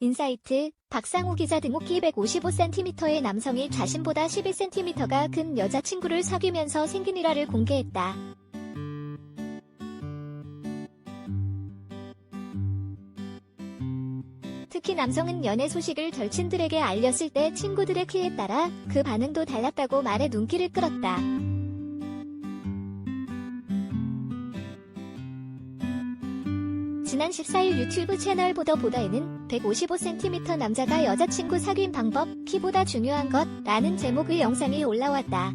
인사이트, 박상우 기자 등호 키 155cm의 남성이 자신보다 11cm가 큰 여자친구를 사귀면서 생긴 일화를 공개했다. 특히 남성은 연애 소식을 절친들에게 알렸을 때 친구들의 키에 따라 그 반응도 달랐다고 말해 눈길을 끌었다. 지난 14일 유튜브 채널 보더 보다에는 155cm 남자가 여자친구 사귄 방법, 키보다 중요한 것, 라는 제목의 영상이 올라왔다.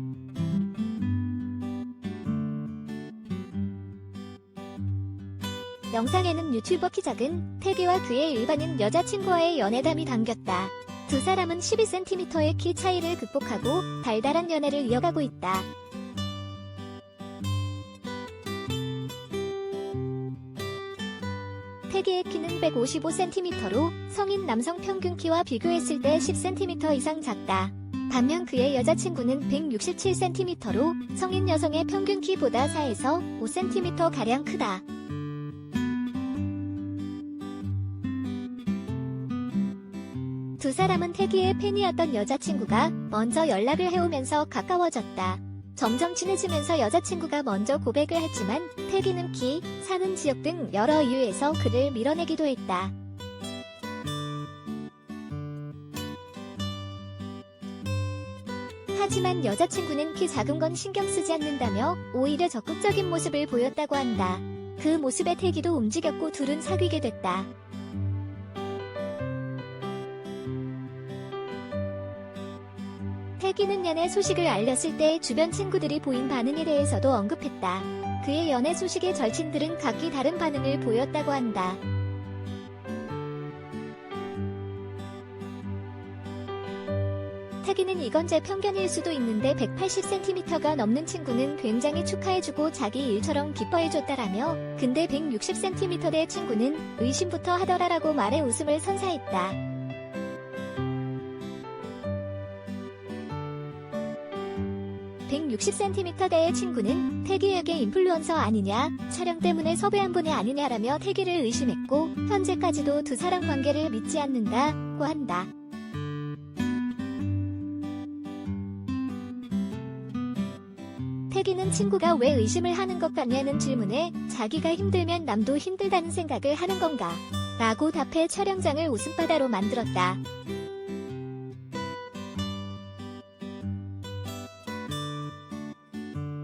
영상에는 유튜버 키 작은 태기와 그의 일반인 여자친구와의 연애담이 담겼다. 두 사람은 12cm의 키 차이를 극복하고 달달한 연애를 이어가고 있다. 태기의 키는 155cm로 성인 남성 평균 키와 비교했을 때 10cm 이상 작다. 반면 그의 여자친구는 167cm로 성인 여성의 평균 키보다 4에서 5cm 가량 크다. 두 사람은 태기의 팬이었던 여자친구가 먼저 연락을 해오면서 가까워졌다. 점점 친해지면서 여자친구가 먼저 고백을 했지만 태기는 키, 사는 지역 등 여러 이유에서 그를 밀어내기도 했다. 하지만 여자친구는 키 작은 건 신경 쓰지 않는다며 오히려 적극적인 모습을 보였다고 한다. 그 모습에 태기도 움직였고 둘은 사귀게 됐다. 태기는 연애 소식을 알렸을 때 주변 친구들이 보인 반응에 대해서도 언급했다. 그의 연애 소식에 절친들은 각기 다른 반응을 보였다고 한다. 태기는 이건 제 편견일 수도 있는데 180cm가 넘는 친구는 굉장히 축하해주고 자기 일처럼 기뻐해줬다라며 근데 160cm대 친구는 의심부터 하더라라고 말해 웃음을 선사했다. 160cm대의 친구는 태기에게 인플루언서 아니냐, 촬영 때문에 섭외한 분이 아니냐라며 태기를 의심했고, 현재까지도 두 사람 관계를 믿지 않는다고 한다. 태기는 친구가 왜 의심을 하는 것 같냐는 질문에 자기가 힘들면 남도 힘들다는 생각을 하는 건가? 라고 답해 촬영장을 웃음바다로 만들었다.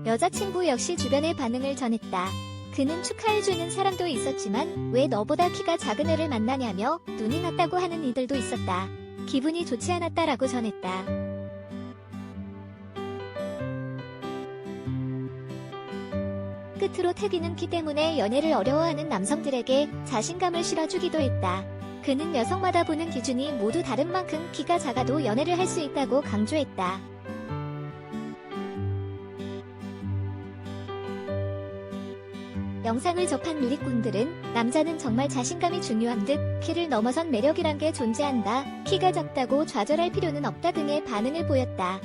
여자친구 역시 주변의 반응을 전했다. 그는 축하해주는 사람도 있었지만 왜 너보다 키가 작은 애를 만나냐며 눈이 났다고 하는 이들도 있었다. 기분이 좋지 않았다라고 전했다. 끝으로 태기는 키 때문에 연애를 어려워하는 남성들에게 자신감을 실어주기도 했다. 그는 여성마다 보는 기준이 모두 다른 만큼 키가 작아도 연애를 할 수 있다고 강조했다. 영상을 접한 누리꾼들은 남자는 정말 자신감이 중요한 듯 키를 넘어선 매력이란 게 존재한다. 키가 작다고 좌절할 필요는 없다 등의 반응을 보였다.